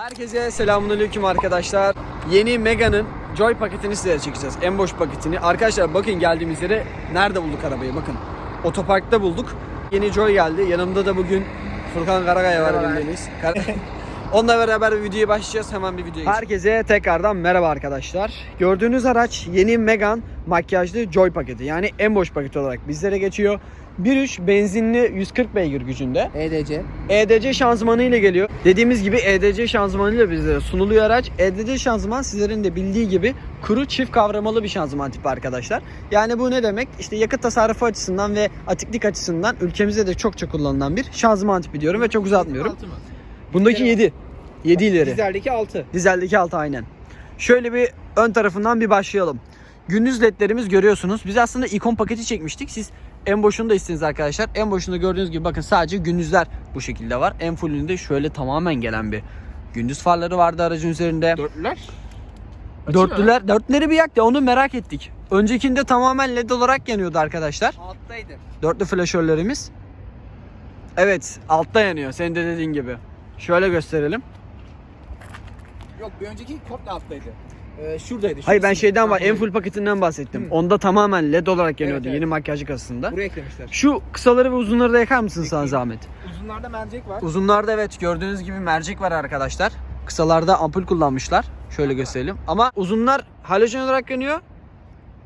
Herkese selamünaleyküm arkadaşlar. Yeni Mega'nın Joy paketini size çekeceğiz. En boş paketini. Arkadaşlar bakın geldiğimiz yere nerede bulduk arabayı bakın. Otoparkta bulduk. Yeni Joy geldi. Yanımda da bugün Furkan Karagaya var bildiğiniz. Onunla beraber videoya başlayacağız. Hemen bir videoya Herkese tekrardan merhaba arkadaşlar. Gördüğünüz araç yeni Megane makyajlı Joy paketi. Yani en boş paket olarak bizlere geçiyor. 1.3 benzinli 140 beygir gücünde. EDC. EDC şanzımanı ile geliyor. Dediğimiz gibi EDC şanzımanı ile bizlere sunuluyor araç. EDC şanzıman sizlerin de bildiği gibi kuru çift kavramalı bir şanzıman tipi arkadaşlar. Yani bu ne demek? İşte yakıt tasarrufu açısından ve atiklik açısından ülkemizde de çokça kullanılan bir şanzıman tipi diyorum ve çok uzatmıyorum. Altı mı? Bundaki 7. 7 ileri. Dizeldeki 6. Dizeldeki 6 aynen. Şöyle bir ön tarafından bir başlayalım. Gündüz ledlerimiz görüyorsunuz. Biz aslında ikon paketi çekmiştik. Siz en boşunu da istediniz arkadaşlar. En boşunda gördüğünüz gibi bakın sadece gündüzler bu şekilde var. En fullünde şöyle tamamen gelen bir gündüz farları vardı aracın üzerinde. Dörtlüler. Dörtlüler, dörtleri bir yak ya onu merak ettik. Öncekinde tamamen led olarak yanıyordu arkadaşlar. Alttaydı. Dörtlü flaşörlerimiz. Evet altta yanıyor senin de dediğin gibi. Şöyle gösterelim. Yok bir önceki komple alttaydı. Ee, şuradaydı. Hayır ben şeyden var en full paketinden bahsettim. Hı. Onda tamamen led olarak yanıyordu evet. yeni makyajlı kasasında. Buraya eklemişler. Şu kısaları ve uzunları da yakar mısın sana zahmet? Uzunlarda mercek var. Uzunlarda evet gördüğünüz gibi mercek var arkadaşlar. Kısalarda ampul kullanmışlar. Şöyle gösterelim. Ama uzunlar halojen olarak yanıyor.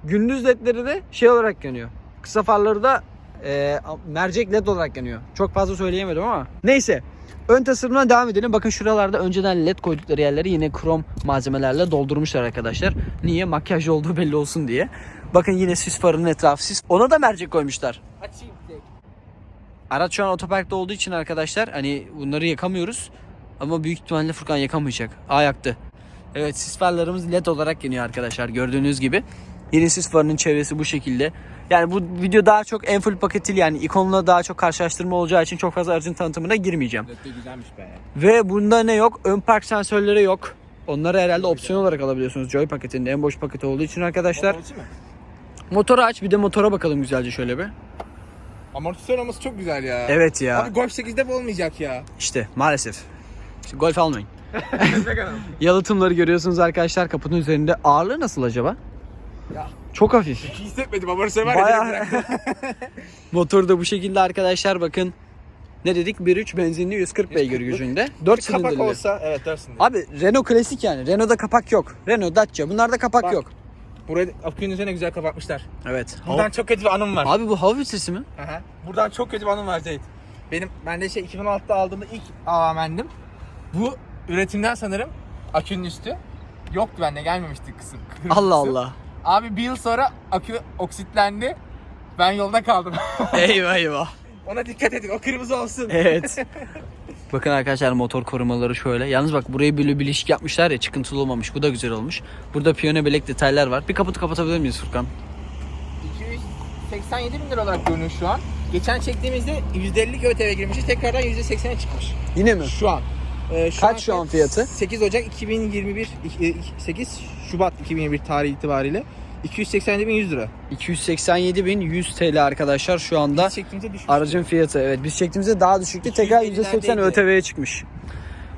Gündüz ledleri de şey olarak yanıyor. Kısa farları da e, mercek led olarak yanıyor. Çok fazla söyleyemedim ama. Neyse. Ön tasarımdan devam edelim. Bakın şuralarda önceden led koydukları yerleri yine krom malzemelerle doldurmuşlar arkadaşlar. Niye? Makyaj olduğu belli olsun diye. Bakın yine süs farının etrafı süs. Ona da mercek koymuşlar. Açayım tek. Araç şu an otoparkta olduğu için arkadaşlar hani bunları yakamıyoruz. Ama büyük ihtimalle Furkan yakamayacak. Aa yaktı. Evet sis farlarımız led olarak yanıyor arkadaşlar gördüğünüz gibi. Yeni sis farının çevresi bu şekilde. Yani bu video daha çok en full paketiyle yani ikonla daha çok karşılaştırma olacağı için çok fazla aracın tanıtımına girmeyeceğim. Dörtte güzelmiş be. Ve bunda ne yok? Ön park sensörleri yok. Onları herhalde opsiyon olarak alabiliyorsunuz Joy paketinde en boş paket olduğu için arkadaşlar. Motor? Motoru aç bir de motora bakalım güzelce şöyle bir. Amortisör olması çok güzel ya. Evet ya. Abi Golf 8'de bu olmayacak ya. İşte maalesef. İşte golf almayın. Yalıtımları görüyorsunuz arkadaşlar kapının üzerinde. Ağırlığı nasıl acaba? Ya. Çok hafif. Hiç hissetmedim amortisör var ya. Bayağı. Motor da bu şekilde arkadaşlar bakın. Ne dedik? 1.3 benzinli 140 beygir 140'lık. gücünde. 4 Bir kapak silindirli. olsa evet 4 silindirli. Abi Renault klasik yani. Renault'da kapak yok. Renault, Dacia bunlarda kapak Bak. yok. Burayı akünün üzerine güzel kapatmışlar. Evet. Buradan çok kötü bir anım var. Abi bu hava filtresi mi? Aha. Buradan çok kötü bir anım var Zeyt. Benim ben de şey 2016'da aldığımda ilk Amendim. Bu üretimden sanırım akünün üstü. Yoktu bende gelmemişti kısım. kırmızısı. Allah Allah. Abi bir yıl sonra akü oksitlendi. Ben yolda kaldım. eyvah eyvah. Ona dikkat edin. O kırmızı olsun. Evet. Bakın arkadaşlar motor korumaları şöyle. Yalnız bak burayı böyle bir ilişki yapmışlar ya çıkıntılı olmamış. Bu da güzel olmuş. Burada piyano belek detaylar var. Bir kaputu kapatabilir miyiz Furkan? 287 bin lira olarak görünüyor şu an. Geçen çektiğimizde %50 ÖTV girmişiz. Tekrardan %80'e çıkmış. Yine mi? Şu an. Ee, Kaç şu an fiyatı? 8 Ocak 2021 iki- 8 Şubat 2021 tarihi itibariyle 287.100 lira. 287.100 TL arkadaşlar şu anda Biz çektiğimizde düşmüş. aracın fiyatı. Evet biz çektiğimizde daha düşüktü. Tekrar 250'lerdeydi. %80 ÖTV'ye çıkmış.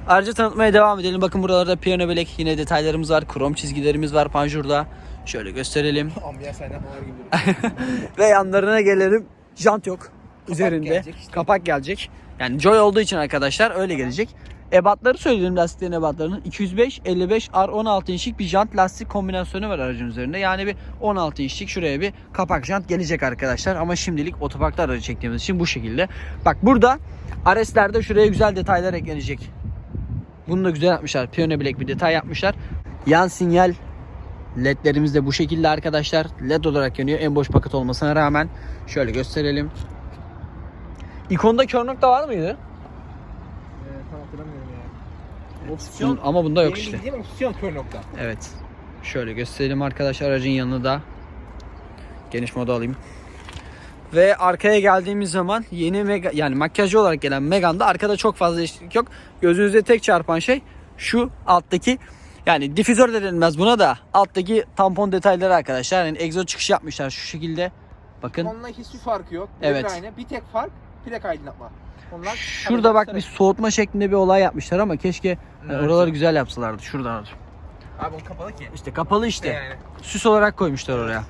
Aracı tanıtmaya devam edelim. Bakın buralarda piyano belek yine detaylarımız var. Krom çizgilerimiz var panjurda. Şöyle gösterelim. Ambiyans gibi. Ve yanlarına gelelim. Jant yok. üzerinde. gelecek işte. Kapak gelecek. Yani Joy olduğu için arkadaşlar öyle gelecek. Ebatları söyleyelim lastiklerin ebatlarının. 205, 55, R16 inçlik bir jant lastik kombinasyonu var aracın üzerinde. Yani bir 16 inçlik şuraya bir kapak jant gelecek arkadaşlar. Ama şimdilik otoparkta aracı çektiğimiz için bu şekilde. Bak burada Ares'lerde şuraya güzel detaylar eklenecek. Bunu da güzel yapmışlar. Piyano bilek bir detay yapmışlar. Yan sinyal ledlerimiz de bu şekilde arkadaşlar. Led olarak yanıyor en boş paket olmasına rağmen. Şöyle gösterelim. İkonda kör nokta var mıydı? Ya. Bun- Opsiyon. ama bunda yok işte. bildiğim opsiyon kör nokta. Evet. Şöyle gösterelim arkadaşlar aracın yanını da. Geniş moda alayım. Ve arkaya geldiğimiz zaman yeni mega yani makyajcı olarak gelen Megane'da arkada çok fazla değişiklik yok. Gözünüze tek çarpan şey şu alttaki yani difüzör de denilmez buna da alttaki tampon detayları arkadaşlar. Yani egzoz çıkış yapmışlar şu şekilde. Bakın. Onunla hiçbir farkı yok. Evet. Evet. Aynı. Bir tek fark plak aydınlatma. Onlar Şurada bak bir soğutma şeklinde bir olay yapmışlar ama keşke yani Evet. oraları güzel yapsalardı. Şuradan. Abi o kapalı ki. İşte kapalı işte. Yani. Süs olarak koymuşlar oraya.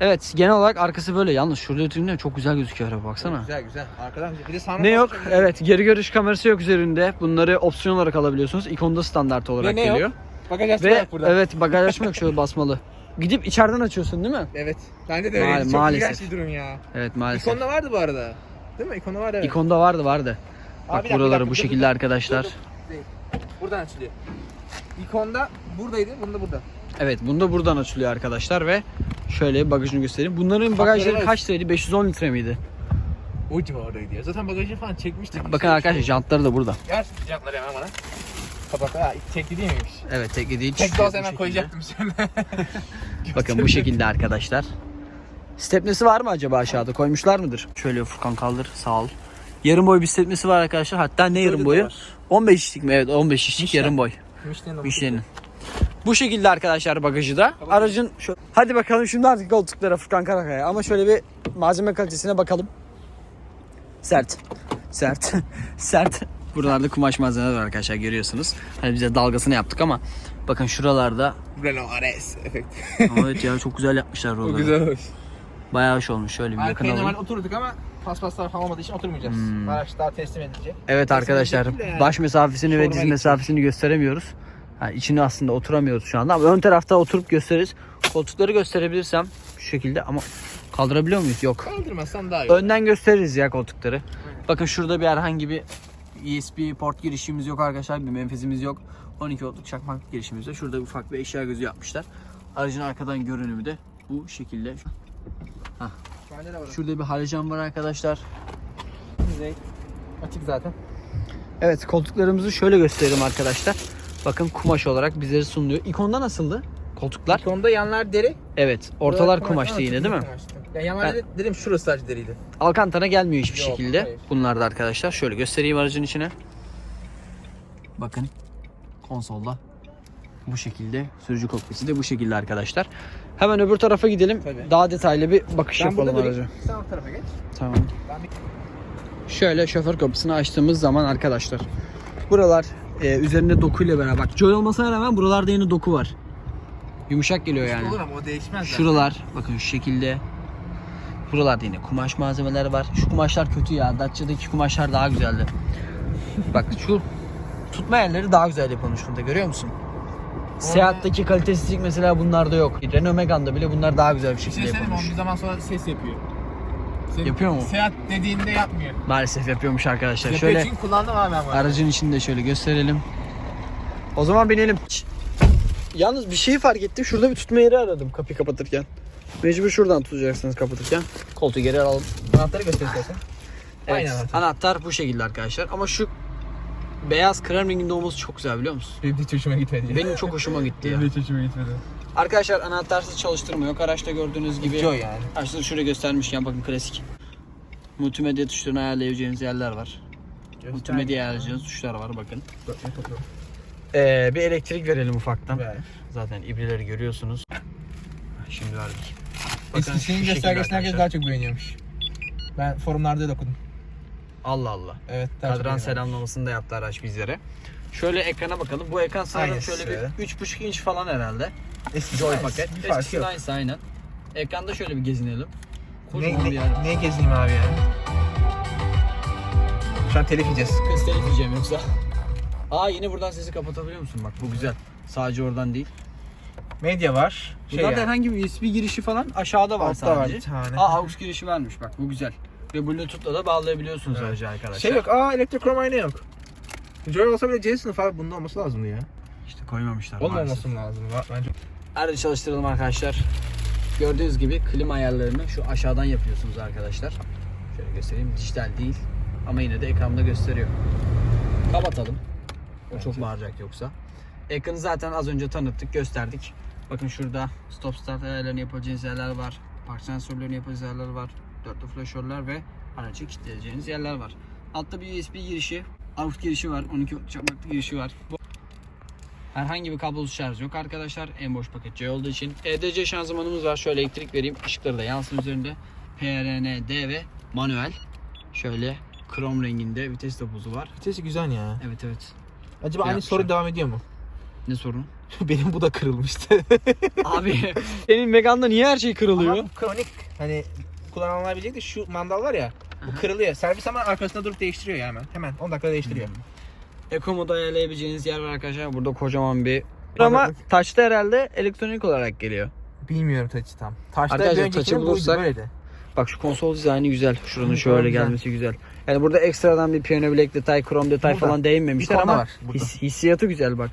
Evet genel olarak arkası böyle. Yalnız şurada ötüründen çok güzel gözüküyor araba baksana. Güzel güzel. Arkadan bir de sana Ne yok? Evet geri görüş kamerası yok üzerinde. Bunları opsiyon olarak alabiliyorsunuz. Ikonda standart olarak Ve ne geliyor. yok? Bagaj açma Ve yok burada. Evet. evet bagaj açma yok şöyle basmalı. Gidip içeriden açıyorsun değil mi? Bende de öyle. Ma- Çok maalesef. bir durum ya. Evet maalesef. İkonda vardı bu arada. Değil mi? İkonda vardı evet. İkonda vardı vardı. Abi Bak bir dakika, bir buraları dakika, bu dur, şekilde dur, arkadaşlar. dur. Değil. Buradan açılıyor. İkonda buradaydı, bunda burada. Evet bunda buradan açılıyor arkadaşlar ve şöyle bagajını göstereyim. Bunların bagajları evet. kaç litreydi? 510 litre miydi? O civardaydı ya. Zaten bagajı falan çekmiştik. Bakın arkadaşlar jantları da burada. Gel jantları hemen bana. Kapak ha çekti değil miymiş? Evet tekli değil. Tek de Bu olsa hemen koyacaktım üzerine. Bakın bu şekilde arkadaşlar. Stepnesi var mı acaba aşağıda? Koymuşlar mıdır? Şöyle Furkan kaldır sağ ol. Yarım boy bir stepnesi var arkadaşlar. Hatta ne yarım boyu? var. 15 işlik mi? Evet 15 işlik Michelin. yarım boy. Michelin Michelin'in. Bu şekilde arkadaşlar bagajı da. Aracın şu... Hadi bakalım şimdi artık koltuklara Furkan Karakaya. Ama şöyle bir malzeme kalitesine bakalım. Sert. Sert. Sert. Buralarda kumaş malzemeler var arkadaşlar görüyorsunuz. Hani bize dalgasını yaptık ama bakın şuralarda Renault RS efekt. evet ya çok güzel yapmışlar Bu oraları. güzel hoş. Bayağı hoş olmuş. Şöyle bir yakın Arkaya normal oturduk ama paspaslar falan olmadığı için oturmayacağız. Hmm. Araç daha teslim edilecek. Evet arkadaşlar yani. baş mesafesini ve diz mesafesini gösteremiyoruz. Yani içini aslında oturamıyoruz şu anda ama ön tarafta oturup gösteririz. Koltukları gösterebilirsem şu şekilde ama kaldırabiliyor muyuz? Yok. Kaldırmazsan daha iyi. Önden gösteririz ya koltukları. Bakın şurada bir herhangi bir USB port girişimiz yok arkadaşlar. Bir menfezimiz yok. 12 voltluk çakmaklık girişimiz var. Şurada ufak bir eşya gözü yapmışlar. Aracın arkadan görünümü de bu şekilde. Şurada bir halojen var arkadaşlar. Kuzey. Açık zaten. Evet koltuklarımızı şöyle gösterelim arkadaşlar. Bakın kumaş olarak bizlere sunuluyor. İkonda nasıldı koltuklar? Sonunda yanlar deri. Evet ortalar kumaştı yine değil mi? kumaştı. Ya yanlar Ben- dedim şurası sadece deriydi. Alcantara gelmiyor hiçbir Yok, şekilde. hayır. Bunlar da arkadaşlar. Şöyle göstereyim aracın içine. Bakın konsolda bu şekilde. Sürücü kokpiti de bu şekilde arkadaşlar. Hemen öbür tarafa gidelim. Tabii. Daha detaylı bir bakış Ben yapalım araca. Sen o tarafa geç. Tamam. Ben bir Şöyle şoför kapısını açtığımız zaman arkadaşlar. Buralar e, üzerinde dokuyla beraber. Bak Joy olmasına rağmen buralarda yine doku var. Yumuşak geliyor yani. olur ama o değişmez zaten. Şuralar bakın şu şekilde. Buralarda yine kumaş malzemeler var. Şu kumaşlar kötü ya. Dacia'daki kumaşlar daha güzeldi. Bak şu tutma yerleri daha güzel yapılmış burada görüyor musun? Seat'taki kalitesizlik mesela bunlarda yok. Renault Megane'da bile bunlar daha güzel bir Bir şey şekilde söyleyeyim mi? yapılmış. Bir zaman sonra ses yapıyor. Senin Yapıyor mu? Seyahat dediğinde yapmıyor. Maalesef yapıyormuş arkadaşlar. Yapıyor Şöyle çünkü kullandım abi ben bunu. aracın içinde şöyle gösterelim. O zaman binelim. Yalnız bir şeyi fark ettim. Şurada bir tutma yeri aradım kapıyı kapatırken. Mecbur şuradan tutacaksınız kapatırken. Koltuğu geri alalım. Anahtarı göster istersen. Evet, Aynen anahtar bu şekilde arkadaşlar. Ama şu beyaz krem renginde olması çok güzel biliyor musun? Benim hiç hoşuma gitmedi. Benim çok hoşuma gitti ya. Benim hiç hoşuma gitmedi. Arkadaşlar anahtarsız çalıştırma yok. Araçta gördüğünüz gibi. Joy yani. Açtığını şuraya göstermişken bakın klasik. Multimedya tuşlarını ayarlayabileceğiniz yerler var. Multimedya ayarlayacağınız tuşlar var bakın. Ee, bir elektrik verelim ufaktan. Ver. Zaten ibreleri görüyorsunuz. Şimdi verdik. Eskisinin şu şekilde göstergesine herkes arkadaşlar. daha çok beğeniyormuş. Ben forumlarda da okudum. Allah Allah. Evet. Kadran selamlamasını da yaptı araç bizlere. Şöyle ekrana bakalım. Bu ekran sanırım Aynısı. şöyle bir 3.5 inç falan herhalde. Eskisi Joy paket. Bir farkı Eskisi yok. aynısı aynen. Ekranda şöyle bir gezinelim. Ne, bir ne, yer. ne gezeyim abi yani? Şu an telif yiyeceğiz. Kız telif yiyeceğim yoksa. Aa yine buradan sesi kapatabiliyor musun? Bak bu güzel. Sadece oradan değil. Medya var. Şey Bunlarda yani. herhangi bir USB girişi falan aşağıda var Altta var sadece. bir tane. Aa AUX girişi varmış bak bu güzel. Ve Bluetooth'la da bağlayabiliyorsunuz Evet. aracı arkadaşlar. Şey yok. Aa elektrokrom ayna yok. Joy olsa bile C sınıfı abi bunda olması lazımdı ya. İşte koymamışlar. Olmaması lazım? Bence. Aracı çalıştıralım arkadaşlar. Gördüğünüz gibi klima ayarlarını şu aşağıdan yapıyorsunuz arkadaşlar. Şöyle göstereyim. Dijital değil. Ama yine de ekranda gösteriyor. Kapatalım. O çok bağıracak yoksa. Ekranı zaten az önce tanıttık, gösterdik. Bakın şurada stop start ayarlarını yapabileceğiniz yerler var. Park sensörlerini yapabileceğiniz yerler var. Dörtlü flaşörler ve aracı kilitleyeceğiniz yerler var. Altta bir USB girişi, AUX girişi var. 12 volt çakmaklı girişi var. Herhangi bir kablosuz şarj yok arkadaşlar. En boş paket C olduğu için. EDC şanzımanımız var. Şöyle elektrik vereyim. Işıkları da yansın üzerinde. PRN, D ve manuel. Şöyle Krom renginde vites deposu var. Vitesi güzel ya. Evet evet. Acaba Şey aynı yapmışlar. soru devam ediyor mu? Ne sorun? Benim bu da kırılmıştı. Abi senin Megane'da niye her şey kırılıyor? Ama bu kronik hani kullananlar bilecek de şu mandal var ya bu kırılıyor. Servis ama arkasında durup değiştiriyor ya hemen. Hemen 10 dakikada değiştiriyor. Eco modu ayarlayabileceğiniz yer var arkadaşlar. Burada kocaman bir ama taçta herhalde elektronik olarak geliyor. Bilmiyorum taçı tam. Taşta Arkadaşlar, bir öncekinin taçı buydu bulursak- böyleydi. Bak şu konsol dizaynı güzel. Şuranın Hı, şöyle güzel. gelmesi güzel. Yani burada ekstradan bir piyano bilek detay, krom detay Burada. falan değinmemişler İkonda ama var, burada. his- hissiyatı güzel bak.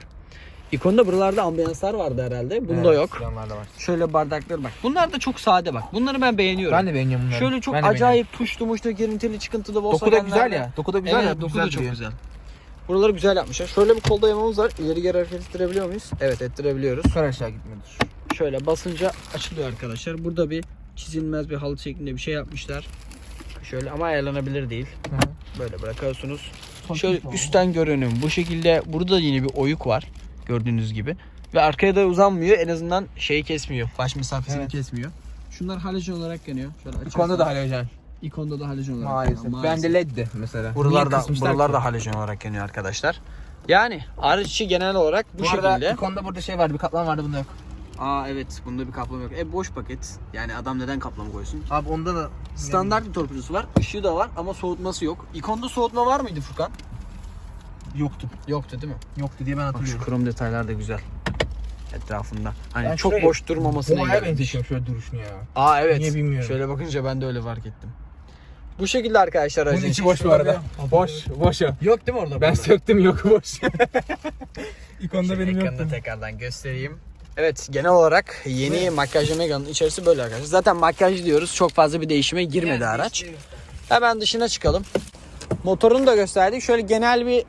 İkonda buralarda ambiyanslar vardı herhalde. Bunda Evet, yok. yanlarda var. Şöyle bardaklar bak. Bunlar da çok sade bak. Bunları ben beğeniyorum. Ben de beğeniyorum bunları. Şöyle çok Ben acayip tuşlu muşlu girintili çıkıntılı beğeniyorum. Doku da güzel ya. Doku da güzel evet, ya. doku güzel da çok güzel. Buraları güzel yapmışlar. Şöyle bir kolda yamamız var. İleri geri hareket ettirebiliyor muyuz? Evet ettirebiliyoruz. Yukarı aşağı gitmiyordur. Şöyle basınca açılıyor arkadaşlar. Burada bir çizilmez bir halı şeklinde bir şey yapmışlar. Şöyle ama ayarlanabilir değil. Böyle bırakıyorsunuz. Şöyle üstten görünüm. Bu şekilde burada yine bir oyuk var. Gördüğünüz gibi. Ve arkaya da uzanmıyor. En azından şeyi kesmiyor. Baş mesafesini Evet. kesmiyor. Şunlar halojen olarak yanıyor. Şöyle konuda da halojen. İkonda da halojen olarak Maalesef. yanıyor. Bende leddi mesela. Buralar Niye da, kısmışlar buralar ki? da halojen olarak yanıyor arkadaşlar. Yani araç içi genel olarak bu, Bu arada şekilde. ikonda burada şey vardı, bir kaplan vardı bunda yok. Aa evet bunda bir kaplama yok. E boş paket. Yani adam neden kaplama koysun? Abi onda da Standart bir torpidosu var. Işığı da var ama soğutması yok. İkonda soğutma var mıydı Furkan? Yoktu. Yoktu değil mi? Yoktu diye ben Bak şu hatırlıyorum. krom detaylar da güzel. Etrafında. Hani Ben çok şurayı- boş durmamasına Boğaya engellemiş. benzetiyorum şöyle duruşunu ya. Aa evet. Niye bilmiyorum. Şöyle bakınca ben de öyle fark ettim. Bu şekilde arkadaşlar Bunun aracın içi boş bu arada. Boş, boş o. Yok değil mi orada? Ben söktüm yok boş. İkonda Şimdi benim ekranı yoktu. tekrardan göstereyim. Evet genel olarak yeni makyajlı Mega'nın içerisi böyle arkadaşlar. Zaten makyaj diyoruz. Çok fazla bir değişime girmedi araç. Hemen dışına çıkalım. Motorunu da gösterdik. Şöyle genel bir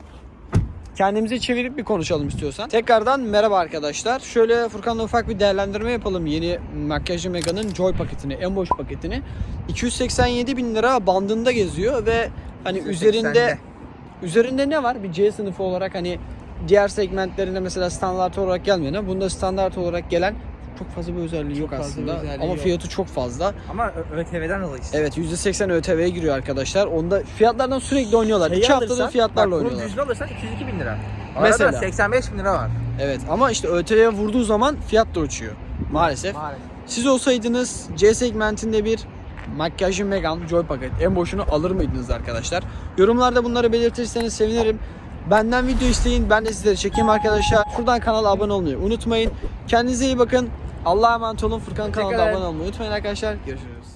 kendimizi çevirip bir konuşalım istiyorsan. Tekrardan merhaba arkadaşlar. Şöyle Furkan'la ufak bir değerlendirme yapalım yeni makyajlı Mega'nın Joy paketini, en boş paketini. 287 bin lira bandında geziyor ve hani üzerinde üzerinde ne var? Bir C sınıfı olarak hani diğer segmentlerinde mesela standart olarak gelmeyen bunda standart olarak gelen çok fazla bir özelliği yok fazla aslında. özelliği Ama yok. fiyatı çok fazla. Ama ÖTV'den dolayı işte. Evet %80 ÖTV'ye giriyor arkadaşlar. Onda fiyatlardan sürekli oynuyorlar. Şeyi İki haftadır alırsan, fiyatlarla bak, oynuyorlar. Bunun düzünü alırsan 202 bin lira. Mesela. Arada 85 bin lira var. Evet ama işte ÖTV'ye vurduğu zaman fiyat da uçuyor. Maalesef. Maalesef. Siz olsaydınız C segmentinde bir makyajlı Megane Joy paket en boşunu alır mıydınız arkadaşlar? Yorumlarda bunları belirtirseniz sevinirim. Benden video isteyin. Ben de sizlere çekeyim arkadaşlar. Şuradan kanala abone olmayı unutmayın. Kendinize iyi bakın. Allah'a emanet olun. Furkan kanalına abone olmayı unutmayın arkadaşlar. Görüşürüz.